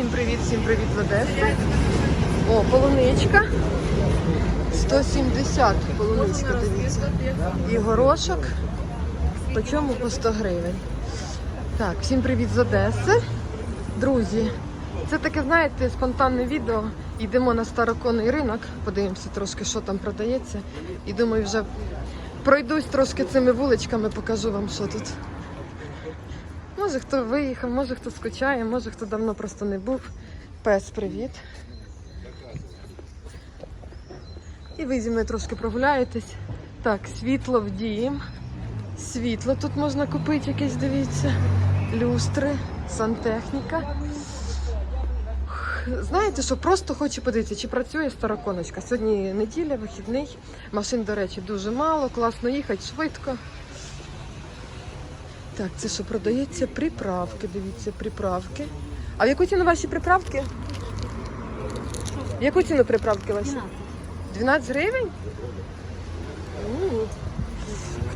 Всім привіт, всім привіт з Одеси. О, полуничка. 170 полуничка, дивіться. І горошок. По чому по 100 гривень. Так, всім привіт з Одеси. Друзі, це таке, знаєте, спонтанне відео. Йдемо на староконний ринок, подивимося трошки, що там продається. І думаю, вже пройдусь трошки цими вуличками, покажу вам, що тут. Може хто виїхав, може хто скучає, може хто давно просто не був. Пес, привіт. І ви зі мною трошки прогуляєтесь. Так, світло в дім. Світло тут можна купити якесь, дивіться. Люстри, сантехніка. Знаєте, що просто хочу подивитися, чи працює староконочка. Сьогодні неділя, вихідний. Машин, до речі, дуже мало, класно їхати, швидко. Так, це що продається? Приправки, дивіться, приправки. А в яку ціну ваші приправки? В яку ціну приправки ваші? 12 гривень?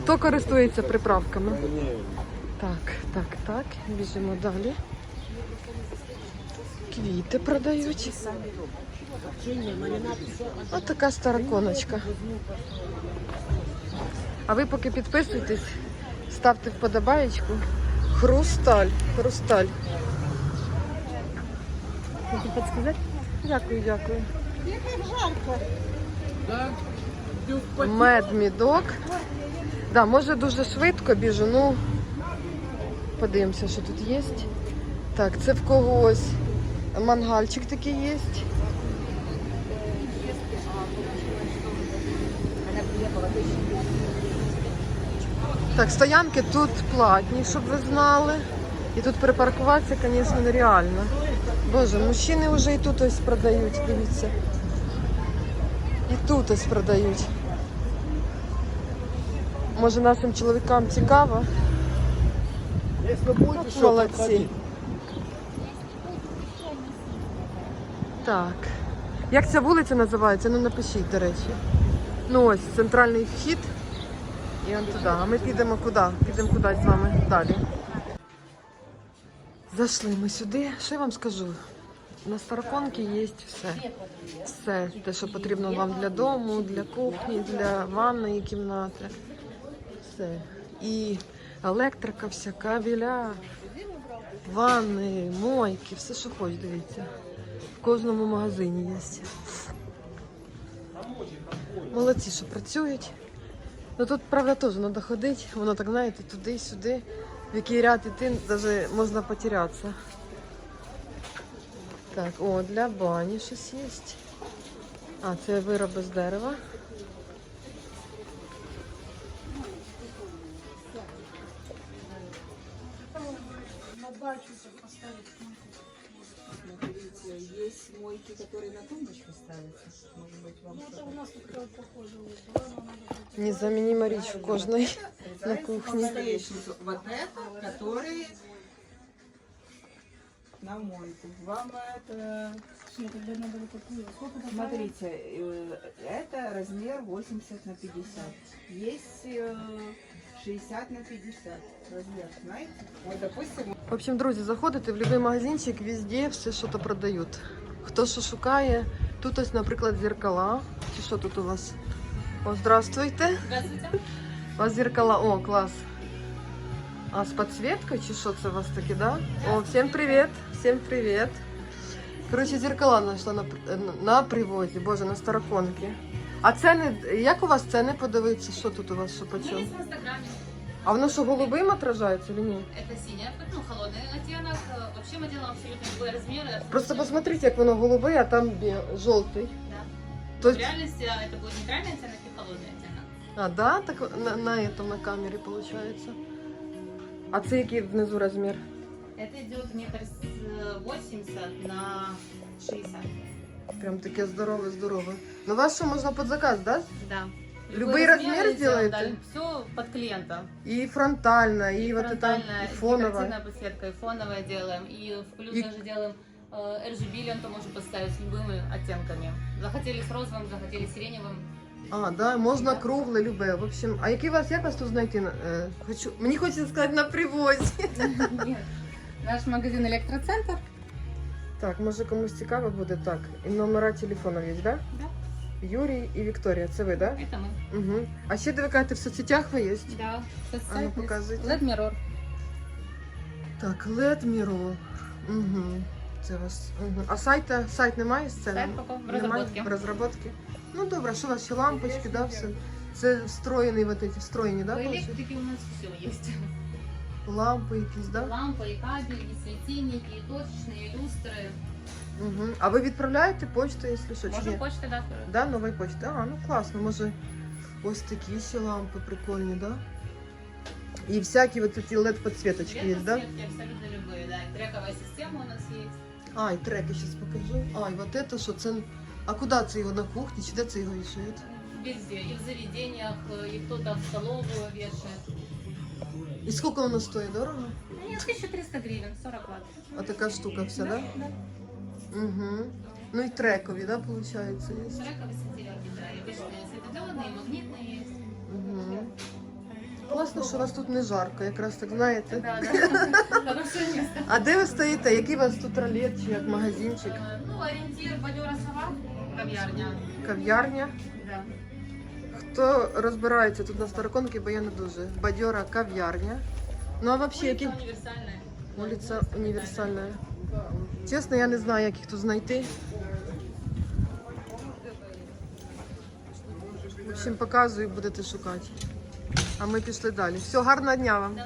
Хто користується приправками? Так, так, так. Біжимо далі. Квіти продають. Ось така стара коночка. А ви поки підписуйтесь, ставте вподобаєчку. Хрусталь. Хрусталь. Можете підсказати? Дякую, дякую. Мед мідок. Да, може дуже швидко біжу, ну подивимося, що тут є. Так, це в когось мангальчик такий є. Так, стоянки тут платні, щоб ви знали. І тут припаркуватися, звісно, нереально. Боже, мужчини вже і тут ось продають, дивіться. І тут ось продають. Може нашим чоловікам цікаво? Будете От молодці. Так. Як ця вулиця називається? Ну напишіть, до речі. Ну ось центральний вхід. І он туди. А ми підемо куди? Підемо кудись з вами далі. Зайшли ми сюди. Що я вам скажу? На староконки є все. Все, те, що потрібно вам для дому, для кухні, для ванної кімнати. Все. І електрика, вся, кабеля, ванни, мойки, все, що хоч, дивіться. В кожному магазині є. Молодці, що працюють. Ну тут, правда, теж треба ходити. Воно так, знаєте, туди-сюди. В який ряд іти, навіть можна потерятися. Так, о, для бані щось є. А, це вироби з дерева. Смотрите, есть мойки, которые на тумбочку ставятся. Может быть, вам что-то... Незаменима річ у кожної на кухні. Столешницу. Вот это, который на мойку. Вам это... Смотрите, э, это размер 80 на 50. Есть э, 60 на 50 размер, знаете? Вот, допустим, В общем, друзі, заходите в будь-який магазинчик, везде все що то продають. Хто що шукає, тут ось, наприклад, зеркала. Чи що тут у вас? О, здравствуйте. Здравствуйте. У вас зеркала, о, клас. А з підсвіткою чи що це у вас таке, да? О, всім привіт, всім привіт. Коротше, зеркала знайшла на, при- на привозі, боже, на староконки. А ціни, як у вас ціни подивитися? Що тут у вас, що по Ну, чому? есть в Инстаграме. А воно що голубим отражається чи ні? Это синяя, ну, холодный оттенок. Э, Вообще мы делаем абсолютно любые размеры. абсолютно Просто любые. посмотрите, як воно голубе, а там бе- жовтий. Да. То В есть, реальности а, это будет нейтральный оттенок и холодный оттенок. а, да, так на, на этом, на камері получается. А це який внизу розмір? Это идет метр с э, 80 на 60. Прям таке здорове, здорове. Ну вас що можна під заказ, да? Да. Любые размеры делаете? Все под клиента. І фронтальна, і, вот это Фронтальная, і фонова. декоративная подсветка, и фоновая делаем. И в плюс И- даже делаем э, RGB ленту можем поставить с любыми оттенками. Захотели с розовым, захотели с сиреневым. А, да, можна кругле, любе. В общем, а який вас, як вас тут знайти? Е, Хочу, мені хочеться сказати на привозі. Нет. Наш магазин Электроцентр. Так, може комусь цікаво буде так. І номера телефонів є, да? Да. Юрій і Вікторія, це ви, да? Это мы. Угу. А ще де ви кажете, в соцсетях ви є? Да. А ну показуйте. LED Mirror. Так, LED Mirror. Угу. Це у вас. Угу. А сайта, сайт немає з ценами? Сайт поки в Немає? розробці. В розробці? Ну добре, що у вас ще лампочки, да, все? Це встроєні, вот эти, встроєні, да, По получается? электрике у нас все есть. Лампи якісь, да? Лампы, и кабель, и светильники, и точечные, и люстры. Угу. А ви відправляєте почту, якщо що, чи Можно ні? почты, да. Да, нової почти. А, ну класно, може ось такі ще лампи прикольні, да? І всякі вот эти LED подсветочки є, да? Подсветки абсолютно любые, да. И трековая система у нас есть. А, і треки зараз покажу. А, і вот это що, це... А куди це його на кухні, чи де це його вішають? Везде. И в заведениях, и кто-то в столовую вешает. І скільки воно стоїть, дорого? Нет, 1300 гривен, 40 ватт. А така штука вся, да? Да. Угу. Ну і трекові, да, виходить, є? Трековые светильники, да. И обычные светодиодные, и магнитные есть. Угу. Класно, що у вас тут не жарко, якраз так знаєте. Да, да. Хорошее место. А де ви стоїте? Який у вас тут ролет чи як магазинчик? Э, Ну, ориентир Бадера Сова, кав'ярня. Кав'ярня? Да. Хто розбирається тут на староконки, бо я не дуже. Бадьора кав'ярня. Ну а взагалі, які Улица универсальная. вулиця універсальна. Чесно, я не знаю, як їх тут знайти. В общем, показую, будете шукати. А ми пішли далі. Все, гарного дня вам.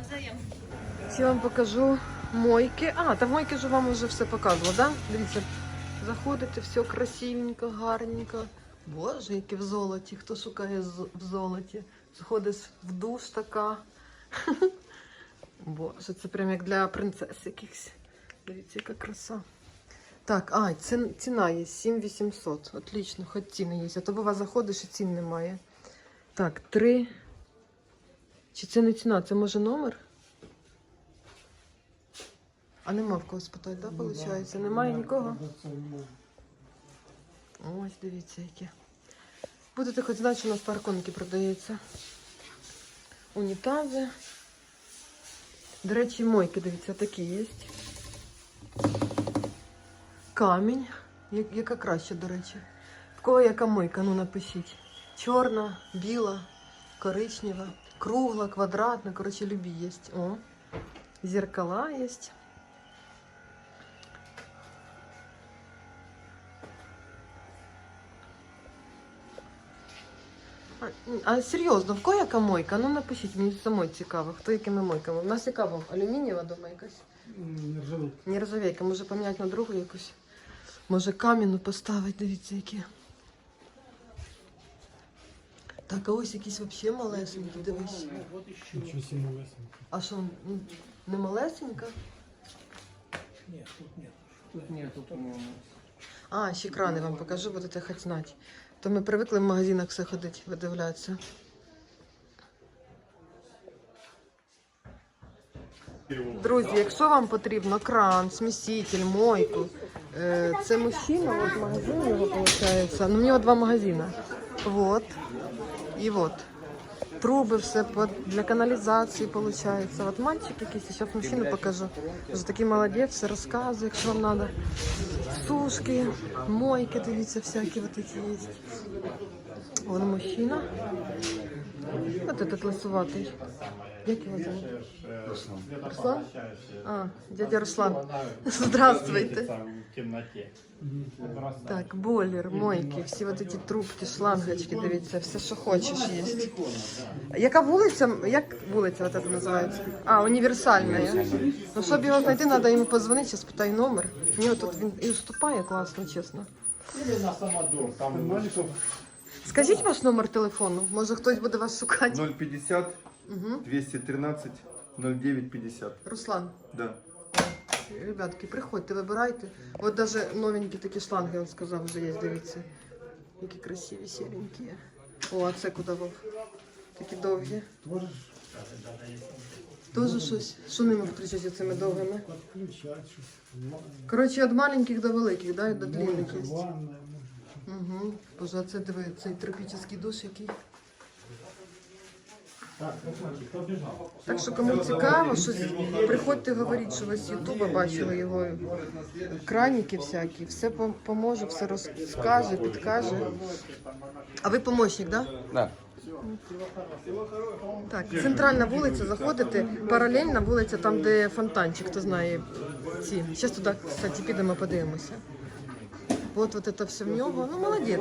Всі вам покажу мойки. А, та мойки ж вам вже все показувала, да? Дивіться, заходите, все красивенько, гарненько. Боже, яке в золоті. Хто шукає в золоті? Заходиш в душ така. Боже, це прям як для принцес якихось. Дивіться, яка краса. Так, а, ці- ціна є 7800. Отлично, хоч ціни є. А то бува заходиш і цін немає. Так, три. Чи це не ціна? Це може номер? А нема в кого спитати, да, виходить? Немає нікого? Ось, дивіться, які. Будете хоч знати, що у нас парконки продається. Унітази. До речі, мойки, дивіться, такі є. Камінь. Яка краще, до речі. В кого яка мойка? Ну напишіть. Чорна, біла, коричнева, кругла, квадратна. Коротше, любі є. О. Зеркала є. А, серйозно, в кого яка мойка? Ну напишіть, мені самой цікаво, хто якими мойками. У нас яка вам алюмінієва дома якась? Нержавейка. Нержавейка, може поміняти на другу якусь. Може кам'яну поставити, дивіться, які. Так, а ось якісь взагалі малесенькі, дивись. А що, не малесенька? Нет, тут нет. Тут нету, по-моему. А, ще крани вам покажу, будете хоч знати. То ми привикли в магазинах все ходити, видивлятися. Друзі, якщо вам потрібно кран, сміситель, мойку, е, це мужчина, от магазин його виходить. Ну, у нього два магазини. Вот. І вот. Труби, все для каналізації виходить. От мальчик якийсь, зараз мужчину покажу. Вже такий молодець, все розказує, якщо вам треба Сушки, мойки, дивіться, всякі вот такі є. Вон мужчина. Вот этот лысуватый. Як його зовут? Руслан? А, дядя Руслан. Здравствуйте. В темноте. Так, бойлер, мойки, всі вот эти трубки, шлангочки, дивіться, все, що хочеш є. Яка вулиця? Як вулиця вот это називається? А, універсальна. Ну, щоб його знайти, треба йому позвонити, зараз питаю номер. У нього тут він і уступає класно, чесно. Или на самодор, там Мальчиков Скажіть ваш номер телефону, може хтось буде вас шукати. 050 Угу. 213 0950. Руслан, Да. ребятки, приходьте, вибирайте. От даже новенькі такі шланги, він сказав, вже є, дивіться. Які красиві, сіренькі. О, а це куди Вов? Такі довгі. тоже Тоже щось. Що ними включити цими довгими? Коротше, від маленьких до великих, да, і до длинних є. Угу. Боже, а це диви, цей тропічний душ який. Так що кому цікаво, щось приходьте говоріть, що ви з Ютуба бачили його краніки всякі, все поможе, все розкаже, підкаже. А ви помощник, так? Да? Да. Так, центральна вулиця, заходите, паралельна вулиця, там, де фонтанчик, хто знає ці. Зараз туди, кстати, підемо подивимося. От от це все в нього. Ну, молодець.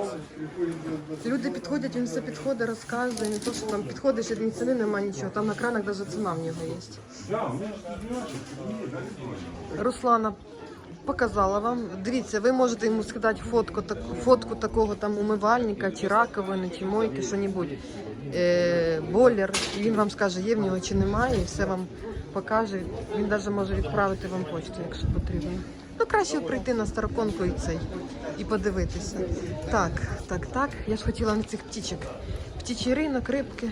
Люди підходять, він все підходить, розказує. Не то, що там підходиш, ні ціни немає нічого. Там на кранах навіть ціна в нього є. Руслана показала вам. Дивіться, ви можете йому скидати фотку, так, фотку такого там умивальника, чи раковини, чи мойки, що-небудь. Е, бойлер. Він вам скаже, є в нього чи немає, і все вам покаже. Він навіть може відправити вам почту, якщо потрібно. Ну, краще прийти на староконку і цей, і подивитися. Так, так, так. Я ж хотіла на цих птічок. Птічий ринок, рибки,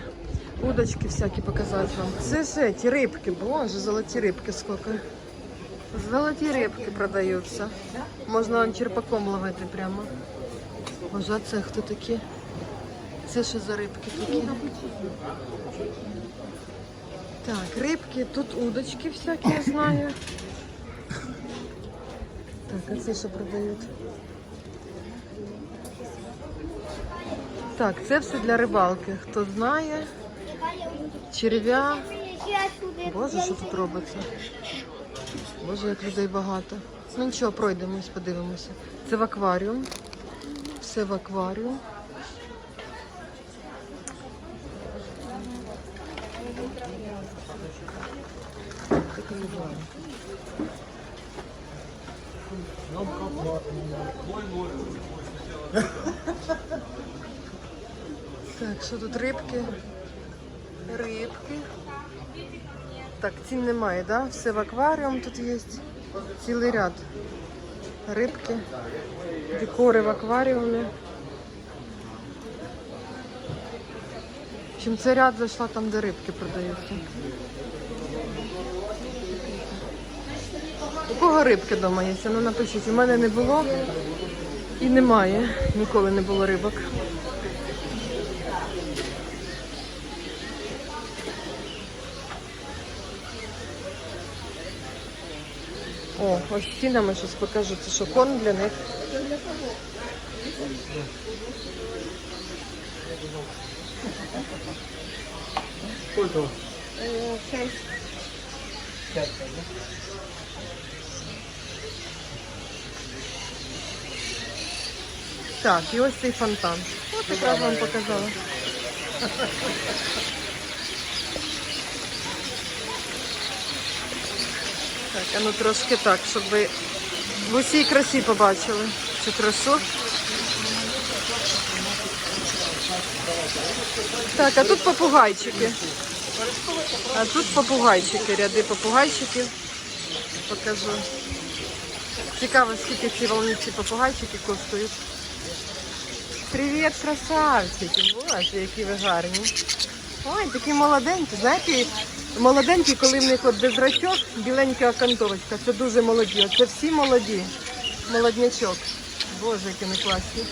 удочки всякі показати вам. Це все, ті рибки, боже, золоті рибки скільки. Золоті рибки продаються. Можна он черпаком ловити прямо. Боже, а це хто такі? Це що за рибки такі? Так, рибки, тут удочки всякі, я знаю. Це що продають? Так, це все для рибалки. Хто знає? Черв'я. Боже, що тут робиться? Боже, як людей багато. Ну нічого, пройдемось, подивимося. Це в акваріум. Все в акваріум. Так, що тут рибки? Рибки. Так, цін немає, да? Все в акваріум тут є. Цілий ряд. Рибки, декори в акваріумі. Чим це ряд зайшла там, де рибки продаються. У кого рибки вдома є? Ну напишіть, у мене не було і немає. Ніколи не було рибок. О, ось цінами щось покажу. Це що корм для них. Так, і ось цей фонтан. Ось якраз вам показала. Так, а ну трошки так, щоб ви в усій красі побачили цю красу. Так, а тут попугайчики. А тут попугайчики, ряди попугайчиків. Покажу. Цікаво, скільки ці волниці попугайчики коштують. Привіт, красавчики! Боже, які ви гарні. Ой, такі молоденькі. Знаєте, Молоденькі, коли в них от без рачок, біленька окантовочка. Це дуже молоді. Це всі молоді. Молоднячок. Боже, які вони класні.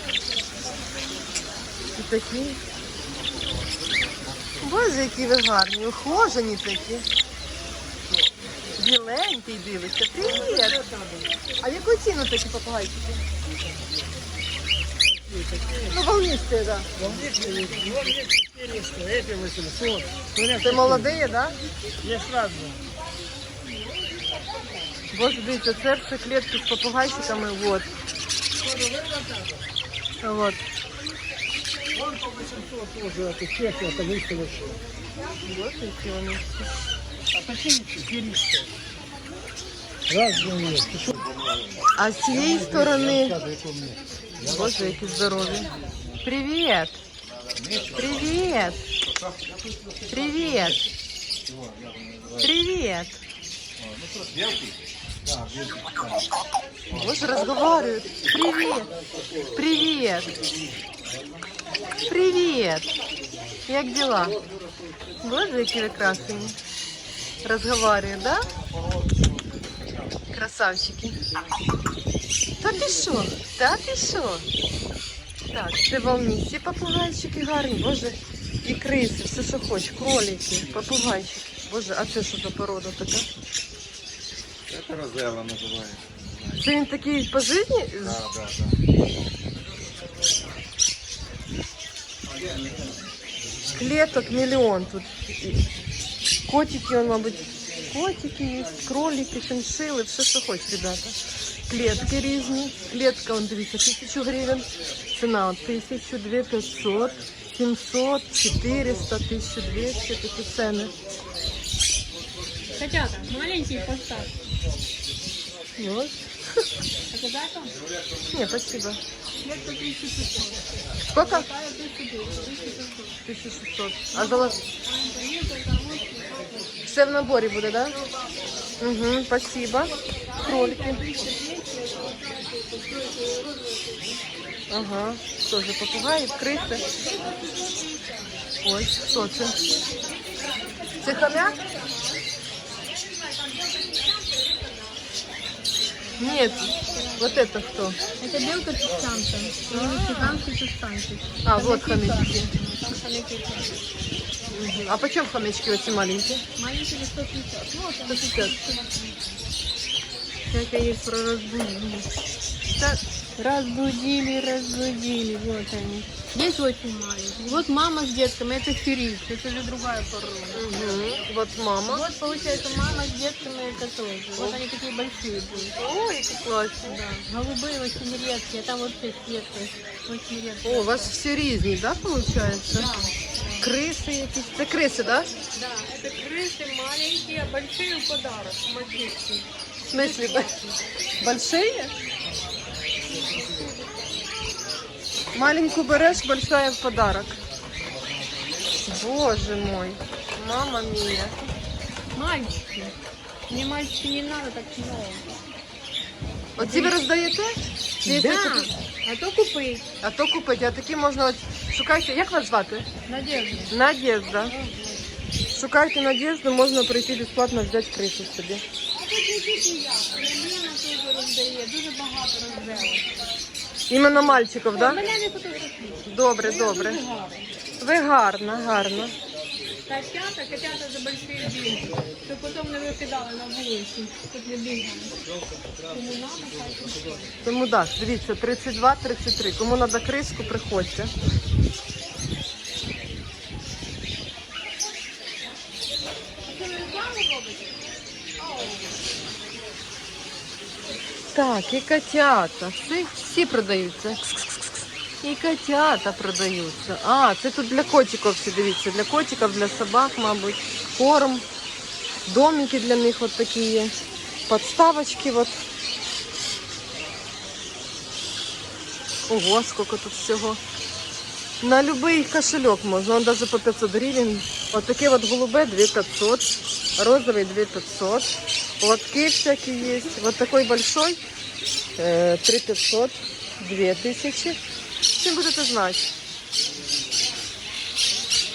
І такі. Боже, які ви гарні, ухожені такі. Біленький дивиться. Привіт! А яку ціну такі попугайчики? Ну, так. да. Волнистые. 400, эти 800. Ты молодые, да? Я разные. Боже, дивіться, це все клітки з попугайчиками. Вот. Вот. Вон по 800 А такие А з цієї сторони. Боже, які здорові. Привіт! Привіт! Привіт! Привіт! Боже, разговаривают. Привет! Привет! Привет! Як дела? Боже, які ви красиві. Разговаривают, да? Красавчики. Та ти що? Та ти що? Так, це волнисті попугайчики гарні. Боже, І криси, все, що хочеш, кролики, попугайчики. Боже, а це що за порода така? Это розела называется. Це він такий по житті? Да, да, да. Клеток миллион тут. Котики, он, мабуть, котики є, кролики, шиншили, все, що хочеш, ребята. Клетки різні. Клетка, он, дивіться, тисячу гривень. Ціна от тисячу, дві п'ятсот, сімсот, чотириста, тисячу двісті, такі ціни. Котята, маленький поставь. Ось. Показать вам? Ні, спасибо. Клетка 1600. Сколько? Такая 1200. 1600. А золот... Все в наборі буде, да? Угу, спасибо. Кролики. Ага, тоже попугаї, криси. Ось, хто це? Це хомяк? Нет, вот это кто? Это белка песчанка. Или мексиканский песчанки. А, вот хомячки. Хомяки. Мгм. А почем хомячки эти маленькие? Маленький 150. Ну, вот он. 150. Это есть про разбудили. Так. Разбудили, разбудили. Вот они. Есть очень маленькие. Вот мама с детками. Это ферис. Это же другая порода. Угу. Вот мама. Вот получается мама с детками это тоже. Вот они такие большие будут. Ой, какие классные. Да. Голубые очень редкие. Там вообще светлые. Очень редкие. О, у вас всі різні, да, получается? Криси якісь. Це криси, да? Да, это крысы маленькие, а большие в подарок. Мальчишки. В смысле, б- большие? Маленькую берешь, большая в подарок. Боже мой, мама мия. Мальчики. Мне мальчики не надо, так много. Оці ви роздаєте? Чи якщо Да. такі- А то купить. А то купити, а такі можна от шукайте. Як вас звати? Надежда. Надежда. Шукайте Надежду, можна прийти безплатно взяти крису собі. А тут не тільки я. Роздає. Дуже багато роздає. Іменно мальчиків, да? Мене не фотографують. Добре, добре. дуже гарна. Гарна. Котята, котята за большие деньги. Щоб потім не викидали на вулиці. Тут не бігали. Тому мама хай. Тому так, дивіться, 32-33. Кому треба криску, приходьте. А це ви рекламу робите? Так, і котята. Всі, всі продаються. І котята продаються. А, це тут для котиків всі дивіться. Для котиків, для собак, мабуть. Корм. Домики для них от такі є. Подставочки от. Ого, сколько тут всього. На любий кошелек можна, он даже по 500 гривен. Отакі от, от голуби 2500, розовий 2500, лотки всякие есть, Вот такой большой 3500, 2000. Всім будете знати.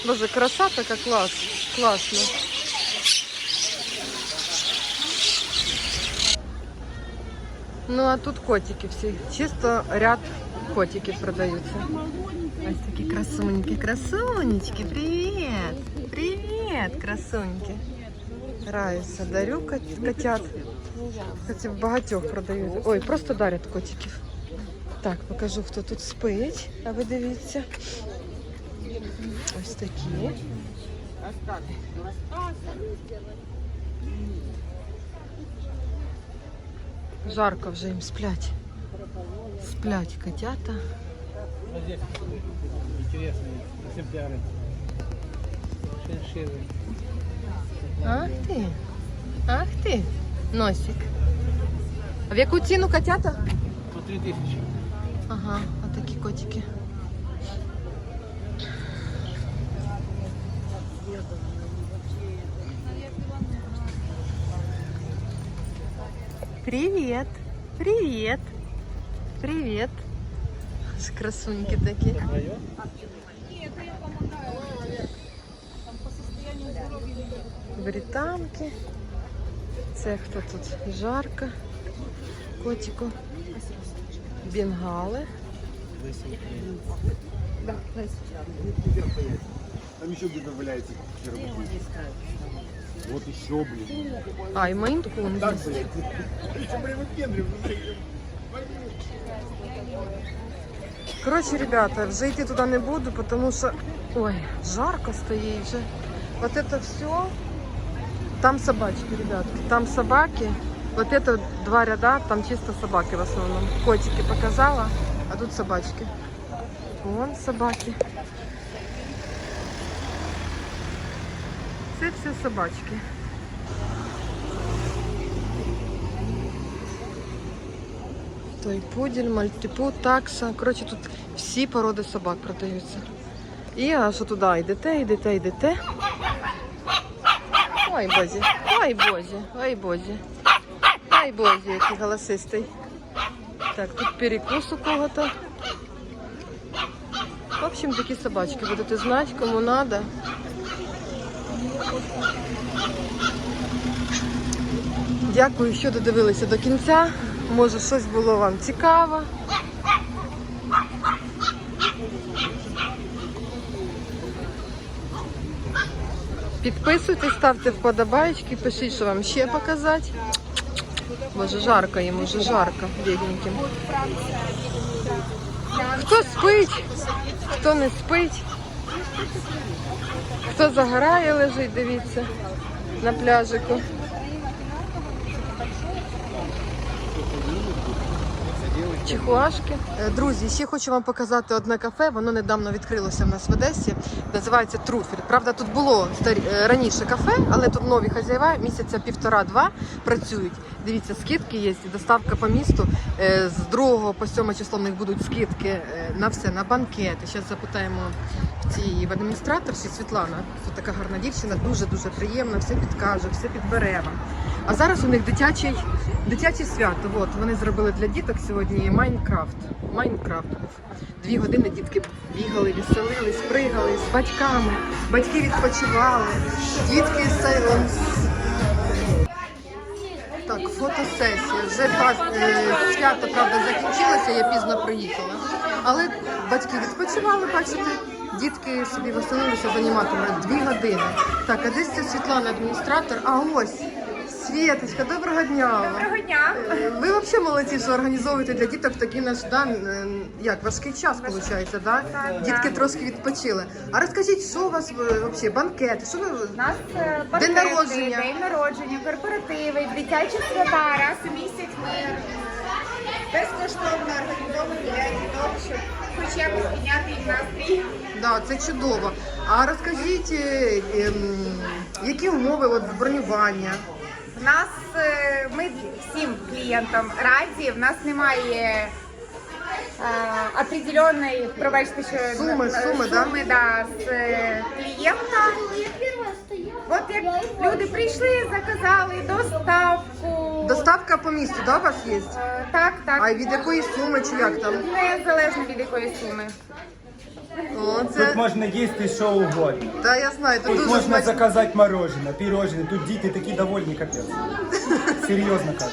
Боже, красота, как класс, классно. Ну а тут котики все Чисто ряд котиків продаються. Ось такі красуньки, красунечки, привіт! Привіт, красуньки. Граюся, дарю кот- котят. Кстати, багатьох продають. Ой, просто дарять котиків. Так, покажу, хто тут спить. А ви дивіться. Ось такі. Жарко вже їм сплять. Сплять котята. Здесь интересные экземпляры. Шиншиллы. Ах ти. Ах ти. Носик. А в яку ціну котята? По 3000. Ага, отакі котики. Привет. Привет. Привет. Красуньки такі. Твое? Британки. Це хто тут? Жарко. Котику. Бенгали. Там еще где-то валяется. Вот еще, блин. А, і мейн-кун. Так, блядь. Еще прямо в кендре. Коротше, ребята, вже йти туди не буду, тому що ой, жарко стоїть вже. Вот это все. Там собачки, ребятки. Там собаки. Вот это два ряда, там чисто собаки в основном. Котики показала, а тут собачки. Вон собаки. Це все собачки. Той пудель, мальтипу, такса. Коротше, тут всі породи собак продаються. І аж туди йдете, йдете, йдете. Ой, бозі, ой, бозі, ой, бозі. Ой, бозі, який голосистий. Так, тут перекус у кого-то. В общем, такі собачки будете знати, кому надо. Дякую, що додивилися до кінця. Може, щось було вам цікаво. Підписуйтесь, ставте вподобайки, пишіть, що вам ще показати. Боже, жарко їм, уже жарко, бідненьким. Хто спить, хто не спить, хто загорає, лежить, дивіться, на пляжику. Чихуашки. Е, Друзі, ще хочу вам показати одне кафе. Воно недавно відкрилося в нас в Одесі. Називається Труфель. Правда, тут було е, раніше кафе, але тут нові хазяїва місяця півтора-два працюють. Дивіться, скидки є, доставка по місту. Е, З 2 по 7 число в них будуть скидки на все, на банкети. Зараз запитаємо в цій в адміністраторші Світлана. Це така гарна дівчина, дуже дуже приємна, все підкаже, все підбере вам. А зараз у них дитячий, дитяче свято. От вони зробили для діток сьогодні Майнкрафт. Майнкрафт був. Дві години дітки бігали, веселились, пригали з батьками. Батьки відпочивали. Дітки сейлом. Так, фотосесія. Вже е, свято, правда, закінчилося, я пізно приїхала. Але батьки відпочивали, бачите, дітки собі веселилися з аніматорами дві години. Так, а десь це Світлана, адміністратор. А ось Світочка, доброго дня. Доброго дня. Ви взагалі молодці, що організовуєте для діток такий наш да, е, як важкий час, виходить, да? Дітки трошки відпочили. А розкажіть, що у вас взагалі, банкети? Що ви У нас е, День банкети, народження. день народження, корпоративи, дитячі свята, раз у місяць ми безкоштовно організовуємо для діток, щоб хоч якось підняти їм настрій. Да, це чудово. А розкажіть, е, ем, які умови от, бронювання? Нас е, ми всім клієнтам раді, в нас немає е, определенної, пробачте, що Суми, е, суми, да? суми да, з е, клієнта. От як люди прийшли, заказали доставку. Доставка по місту, да, у вас є? Е, Так, так. А від якої суми чи як там? Незалежно від якої суми. О, Тут це можна їсти що угодно. та я знаю, тут Тут дуже можна смачно. заказати мороженое, пирожное. Тут діти такі довольні, капець. Серйозно кажу.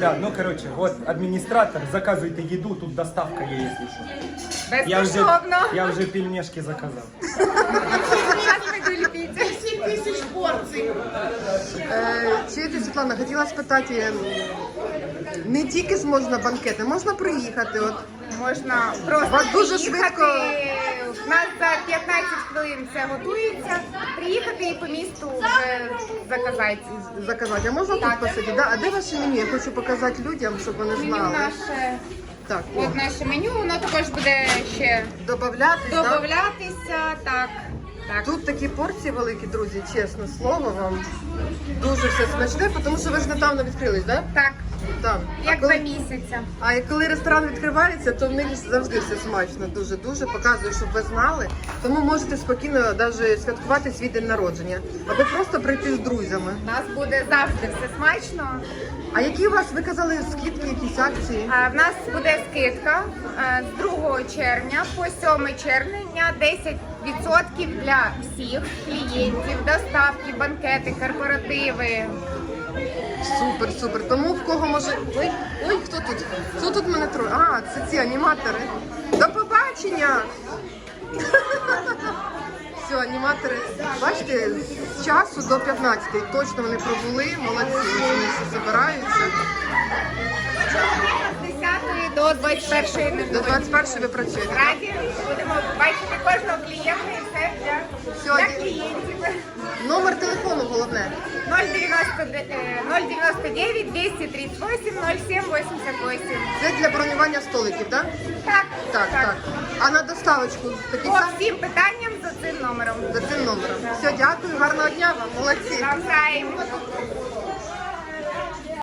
Да, ну короче, вот администратор, заказывайте еду, тут доставка є, якщо що. Я вже, Безкоштовно. я вже пельмешки заказав. Е, чуєте, Світлана, хотіла спитати, не тільки ж можна банкети, можна приїхати. От. Можна просто Вас дуже приїхати. швидко- У нас за 15 хвилин все готується. Приїхати і по місту вже заказати. Заказати. А можна тут посидіти? Да? А де ваше меню? Я хочу показати людям, щоб вони Меню знали. наше, Так, о, от наше меню, воно також буде ще додавати. Да? додатися. Так, так. Тут такі порції великі, друзі, чесне слово вам. Дуже все смачне, тому що ви ж недавно відкрились, так? Так, Да? Як коли- два місяця. А коли ресторан відкривається, то в них завжди все смачно, дуже дуже показую, щоб ви знали. Тому можете спокійно навіть святкувати свій день народження або просто прийти з друзями. У нас буде завжди все смачно. А які у вас ви казали скидки, якісь акції? А, В нас буде скидка з 2 червня по 7 червня 10% для всіх клієнтів, доставки, банкети, корпоративи. Супер, супер. Тому в кого може. Ой, ой, хто тут? Хто тут мене троє? А, це ці аніматори. До побачення! Все, аніматори, бачите, з часу до 15 точно вони пробули, молодці, вони всі забираються. З 10 до 21 До 21 ви працюєте. так? Раді будемо бачити кожного клієнта і все для, Все, для клієнтів. Номер телефону головне. 099 238 07 88. Це для бронювання столиків, так? Так, Так, так. А на доставочку такі По самі всім питанням за цим номером. за цим номером. Все, дякую, гарного дня вам, молодці. Навзаєм.